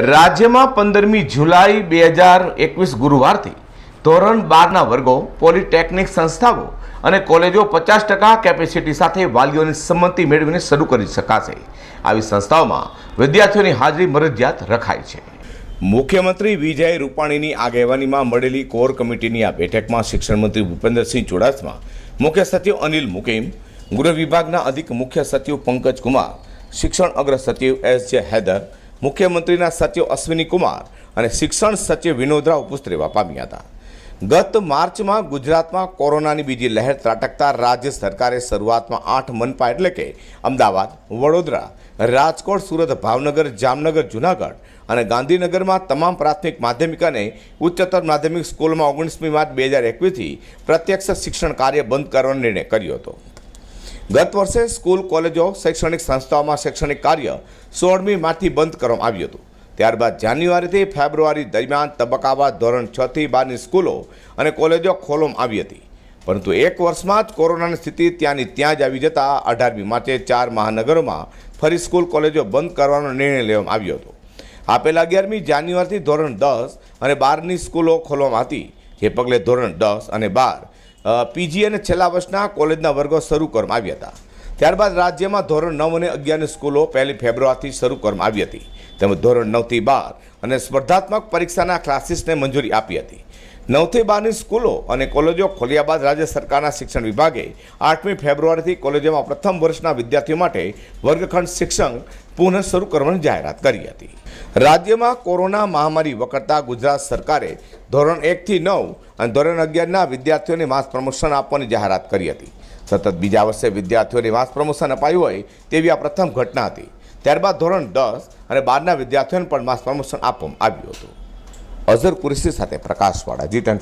રાજ્યમાં પંદરમી જુલાઈ બે હજાર એકવીસ ગુરુવારથી ધોરણ બારના વર્ગો, પોલિટેકનિક સંસ્થાઓ અને કોલેજો પચાસ ટકા કેપેસિટી સાથે વાલીઓની સંમતિ મેળવીને શરૂ કરી શકાશે. આવી સંસ્થાઓમાં વિદ્યાર્થીઓની હાજરી મરજિયાત રખાઈ છે. મુખ્યમંત્રી વિજય રૂપાણીની આગેવાનીમાં મળેલી કોર કમિટીની આ બેઠકમાં શિક્ષણ મંત્રી ભૂપેન્દ્રસિંહ ચુડાસમા, મુખ્ય સચિવ અનિલ મુકીમ, ગૃહ વિભાગના અધિક મુખ્ય સચિવ પંકજ કુમાર, શિક્ષણ અગ્ર સચિવ એસ જે હૈદર મુખ્યમંત્રીના સચિવ અશ્વિની કુમાર અને શિક્ષણ સચિવ વિનોદરા ઉપસ્થિત પામ્યા હતા. ગત માર્ચમાં ગુજરાતમાં કોરોનાની બીજી લહેર ત્રાટકતા રાજ્ય સરકારે શરૂઆતમાં આઠ મનપા એટલે કે અમદાવાદ, વડોદરા, રાજકોટ, સુરત, ભાવનગર, જામનગર, જુનાગઢ અને ગાંધીનગરમાં તમામ પ્રાથમિક માધ્યમિક અને ઉચ્ચતર માધ્યમિક સ્કૂલમાં ઓગણીસમી માર્ચ બે હજાર એકવીસથી પ્રત્યક્ષ શિક્ષણ કાર્ય બંધ કરવાનો નિર્ણય કર્યો હતો. ગત વર્ષે સ્કૂલ, કોલેજો, શૈક્ષણિક સંસ્થાઓમાં શૈક્ષણિક કાર્ય સોળમી માર્ચથી બંધ કરવામાં આવ્યું હતું. ત્યારબાદ જાન્યુઆરીથી ફેબ્રુઆરી દરમિયાન તબક્કાવાર ધોરણ છ થી બારની સ્કૂલો અને કોલેજો ખોલવામાં આવી હતી. પરંતુ એક વર્ષમાં જ કોરોનાની સ્થિતિ ત્યાંની ત્યાં જ આવી જતાં અઢારમી માર્ચે ચાર મહાનગરોમાં ફરી સ્કૂલ, કોલેજો બંધ કરવાનો નિર્ણય લેવામાં આવ્યો હતો. આપેલા અગિયારમી જાન્યુઆરીથી ધોરણ દસ અને બારની સ્કૂલો ખોલવામાં હતી, જે પગલે ધોરણ દસ અને બાર પીજી અને છેલ્લા વર્ષના કોલેજના વર્ગો શરૂ કરવામાં આવ્યા હતા. ત્યારબાદ રાજ્યમાં ધોરણ નવ અને અગિયારની સ્કૂલો પહેલી ફેબ્રુઆરીથી શરૂ કરવામાં આવી હતી. તેમજ ધોરણ નવથી બાર અને સ્પર્ધાત્મક પરીક્ષાના ક્લાસીસને મંજૂરી આપી હતી. નવથી બારની સ્કૂલો અને કોલેજો ખોલ્યા બાદ રાજ્ય સરકારના શિક્ષણ વિભાગે આઠમી ફેબ્રુઆરીથી કોલેજોમાં પ્રથમ વર્ષના વિદ્યાર્થીઓ માટે વર્ગખંડ શિક્ષણ પુનઃ શરૂ કરવાની જાહેરાત કરી હતી. રાજ્યમાં કોરોના મહામારી વખતતા ગુજરાત સરકારે ધોરણ એકથી નવ અને ધોરણ અગિયારના વિદ્યાર્થીઓને માસ પ્રમોશન આપવાની જાહેરાત કરી હતી. સતત બીજા વર્ષે વિદ્યાર્થીઓને માસ પ્રમોશન અપાયું હોય તેવી આ પ્રથમ ઘટના હતી. ત્યારબાદ ધોરણ દસ અને બારના વિદ્યાર્થીઓને પણ માસ પ્રમોશન આપવામાં આવ્યું હતું. અઝર કુરેશી સાથે પ્રકાશવાળા જી ટેન